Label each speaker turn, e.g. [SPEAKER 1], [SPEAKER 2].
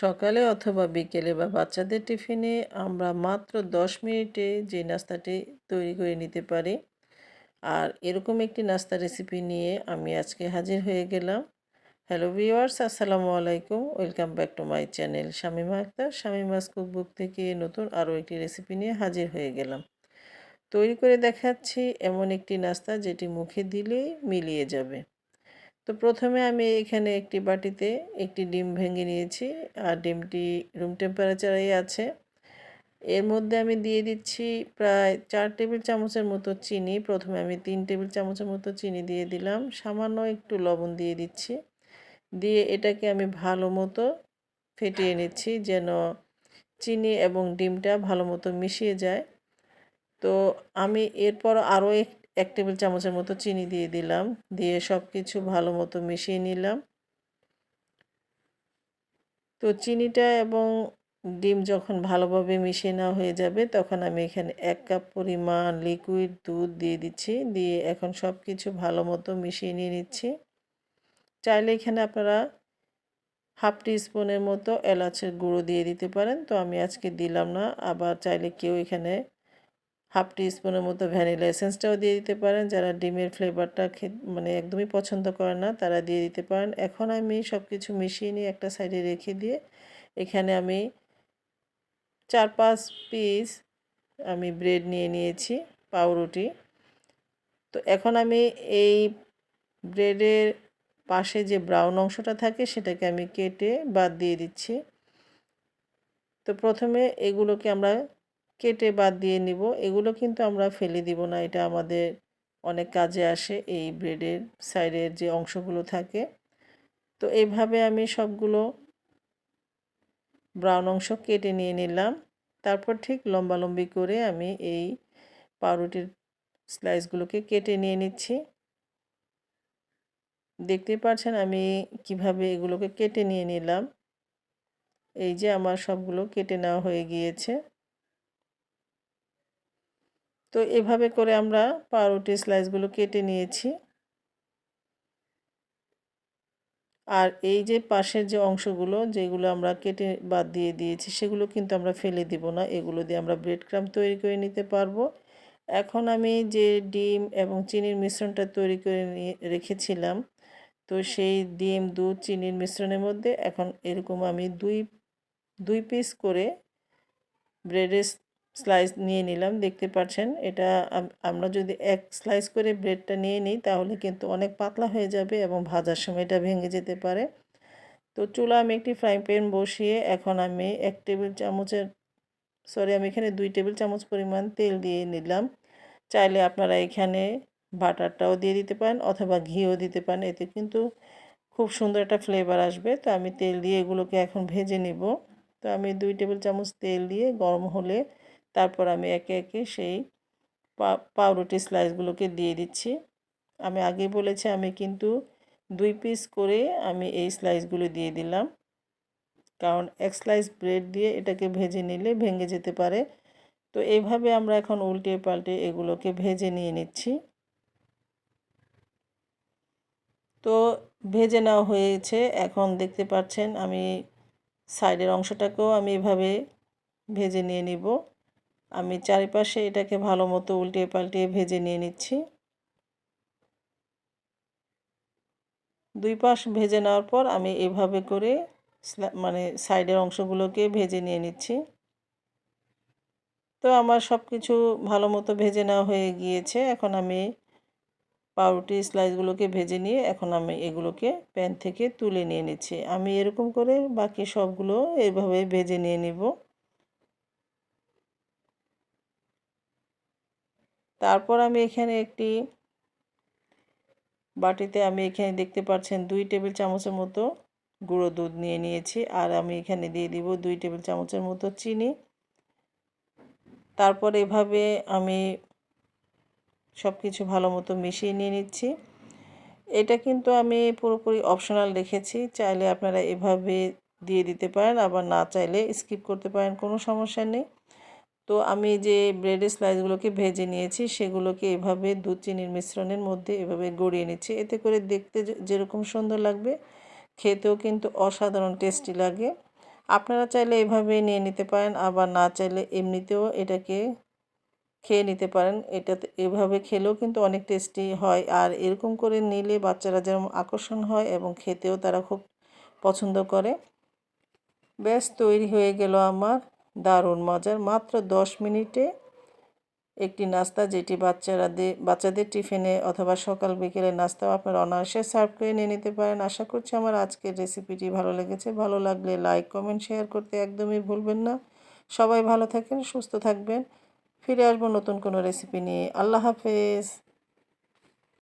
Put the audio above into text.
[SPEAKER 1] সকালে অথবা বিকেলে বা বাচ্চাদের টিফিনে আমরা মাত্র দশ মিনিটে যে নাস্তাটি তৈরি করে নিতে পারি। আর এরকম একটি নাস্তা রেসিপি নিয়ে আমি আজকে হাজির হয়ে গেলাম। হ্যালো ভিওয়ার্স আসসালামু আলাইকুম। Welcome back to my channel Shamima Akter, Shamima's cookbook থেকে নতুন আরও একটি রেসিপি নিয়ে হাজির হয়ে গেলাম। তৈরি করে দেখাচ্ছি এমন একটি নাস্তা যেটি মুখে দিলেই মিলিয়ে যাবে। তো প্রথমে আমি এখানে একটি বাটিতে একটি ডিম ভেঙে নিয়েছি, আর ডিমটি রুম টেম্পারেচারেই আছে। এর মধ্যে আমি দিয়ে দিচ্ছি প্রায় চার টেবিল চামচের মতো চিনি। প্রথমে আমি তিন টেবিল চামচের মতো চিনি দিয়ে দিলাম। সামান্য একটু লবণ দিয়ে দিচ্ছি। দিয়ে এটাকে আমি ভালো মতো ফেটিয়ে নিচ্ছি যেন চিনি এবং ডিমটা ভালো মতো মিশিয়ে যায়। তো আমি এরপর আরও এক টেবিল চামচের মতো চিনি দিয়ে দিলাম। দিয়ে সব কিছু ভালো মতো মিশিয়ে নিলাম। তো চিনিটা এবং ডিম যখন ভালোভাবে মিশিয়ে নেওয়া হয়ে যাবে, তখন আমি এখানে এক কাপ পরিমাণ লিকুইড দুধ দিয়ে দিচ্ছি। দিয়ে এখন সব কিছু ভালো মতো মিশিয়ে নিয়ে নিচ্ছি। চাইলে এখানে আপনারা হাফ টি স্পুনের মতো এলাচের গুঁড়ো দিয়ে দিতে পারেন। তো আমি আজকে দিলাম না। আবার চাইলে কেউ এখানে হাফ স্পুনের মতো ভ্যানিলা এসেন্সটাও দিয়ে দিতে পারেন। যারা ডিমের ফ্লেভারটা মানে একদমই পছন্দ করে না, তারা দিয়ে দিতে পারেন। এখন আমি সব কিছু মিশিয়ে নিয়ে একটা সাইডে রেখে দিয়ে এখানে আমি চার পাঁচ পিস আমি ব্রেড নিয়ে নিয়েছি, পাউরুটি। তো এখন আমি এই ব্রেডের পাশে যে ব্রাউন অংশটা থাকে, সেটাকে আমি কেটে বাদ দিয়ে দিচ্ছি। তো প্রথমে এগুলোকে আমরা কেটে বাদ দিয়ে নিব। এগুলো কিন্তু আমরা ফেলে দিব না। এটা আমাদের অনেক কাজে আসে এই ব্রেডের সাইডের যে অংশগুলো থাকে। তো এইভাবে আমি সবগুলো ব্রাউন অংশ কেটে নিয়ে নিলাম। তারপর ঠিক লম্বালম্বি করে আমি এই পাউরুটির স্লাইসগুলোকে কেটে নিয়ে নিচ্ছি। দেখতে পাচ্ছেন আমি কীভাবে এগুলোকে কেটে নিয়ে নিলাম। এই যে আমার সবগুলো কেটে নেওয়া হয়ে গিয়েছে। তো এভাবে করে আমরা পাউরুটি স্লাইসগুলো কেটে নিয়েছি। আর এই যে পাশের যে অংশগুলো যেগুলো আমরা কেটে বাদ দিয়ে দিয়েছি, সেগুলো কিন্তু আমরা ফেলে দিব না। এগুলো দিয়ে আমরা ব্রেড ক্রাম তৈরি করে নিতে পারব। এখন আমি যে ডিম এবং চিনির মিশ্রণটা তৈরি করে রেখেছিলাম, তো সেই ডিম, দুধ, চিনির মিশ্রণের মধ্যে এখন এরকম আমি দুই দুই পিস করে ব্রেডের স্লাইস নিয়ে নিলাম, দেখতে পাচ্ছেন? এটা আমরা যদি এক স্লাইস করে ব্রেডটা নিয়ে নিই, তাহলে কিন্তু অনেক পাতলা হয়ে যাবে এবং ভাজার সময় এটা ভেঙে যেতে পারে। তো চুলা আমি একটি ফ্রাই প্যান বসিয়ে এখন আমি এক টেবিল চামচের সরি আমি এখানে দুই টেবিল চামচ পরিমাণ তেল দিয়ে নিলাম। চাইলে আপনারা এখানে বাটারটাও দিয়ে দিতে পারেন অথবা ঘিও দিতে পারেন, এতে কিন্তু খুব সুন্দর একটা ফ্লেভার আসবে। তো আমি তেল দিয়ে এগুলোকে এখন ভেজে নিব। তো আমি দুই টেবিল চামচ তেল দিয়ে গরম হলে তারপর আমি একে একে সেই পাউরুটি স্লাইসগুলোকে দিয়ে দিচ্ছি। আমি আগে বলেছি আমি কিন্তু দুই পিস করে আমি এই স্লাইসগুলো দিয়ে দিলাম। কারণ এক স্লাইস ব্রেড দিয়ে এটাকে ভেজে নিলে ভেঙে যেতে পারে। তো এইভাবে আমরা এখন উল্টে পাল্টে এগুলোকে ভেজে নিয়ে নিচ্ছি। তো ভেজে নেওয়া হয়েছে। এখন দেখতে পাচ্ছেন আমি সাইডের অংশটাকেও আমি এভাবে ভেজে নিয়ে নিব। আমি চারিপাশে এটাকে ভালো মতো উল্টিয়ে পাল্টিয়ে ভেজে নিয়ে নিচ্ছি। দুই পাশ ভেজে নেওয়ার পর আমি এভাবে করে মানে সাইডের অংশগুলোকে ভেজে নিয়ে নিচ্ছি। তো আমার সব কিছু ভালো মতো ভেজে নেওয়া হয়ে গিয়েছে। এখন আমি পাউরুটি স্লাইসগুলোকে ভেজে নিয়ে এখন আমি এগুলোকে প্যান থেকে তুলে নিয়ে নিচ্ছি। আমি এরকম করে বাকি সবগুলো এভাবে ভেজে নিয়ে নিব। তারপর আমি এখানে একটি বাটিতে আমি এখানে দেখতে পাচ্ছেন দুই টেবিল চামচের মতো গুঁড়ো দুধ নিয়ে নিয়েছি। আর আমি এখানে দিয়ে দিব দুই টেবিল চামচের মতো চিনি। তারপর এভাবে আমি সব কিছু ভালো মতো মিশিয়ে নিয়ে নিচ্ছি। এটা কিন্তু আমি পুরোপুরি অপশনাল রেখেছি। চাইলে আপনারা এভাবে দিয়ে দিতে পারেন, আবার না চাইলে স্কিপ করতে পারেন, কোনো সমস্যা নেই। তো আমি যে ব্রেডের স্লাইসগুলোকে ভেজে নিয়েছি, সেগুলোকে এভাবে দুধ চিনির মিশ্রণের মধ্যে এভাবে গড়িয়ে নিচ্ছি। এতে করে দেখতে যেরকম সুন্দর লাগবে, খেতেও কিন্তু অসাধারণ টেস্টি লাগে। আপনারা চাইলে এভাবে নিয়ে নিতে পারেন, আবার না চাইলে এমনিতেও এটাকে খেয়ে নিতে পারেন। এটাতে এভাবে খেলেও কিন্তু অনেক টেস্টি হয়। আর এরকম করে নিলে বাচ্চারা যেরকম আকর্ষণ হয় এবং খেতেও তারা খুব পছন্দ করে। ব্যাস, তৈরি হয়ে গেল আমার দারুণ মজার। মাত্র দশ মিনিটে একটি নাস্তা যেটি বাচ্চারা বাচ্চাদের টিফিনে অথবা সকাল বিকেলে নাস্তাও আপনারা অনায়াসে সার্ভ করে নিয়ে নিতে পারেন। আশা করছি আমার আজকের রেসিপিটি ভালো লেগেছে। ভালো লাগলে লাইক, কমেন্ট, শেয়ার করতে একদমই ভুলবেন না। সবাই ভালো থাকেন, সুস্থ থাকবেন। ফিরে আসব নতুন কোনো রেসিপি নিয়ে। আল্লাহ হাফেজ।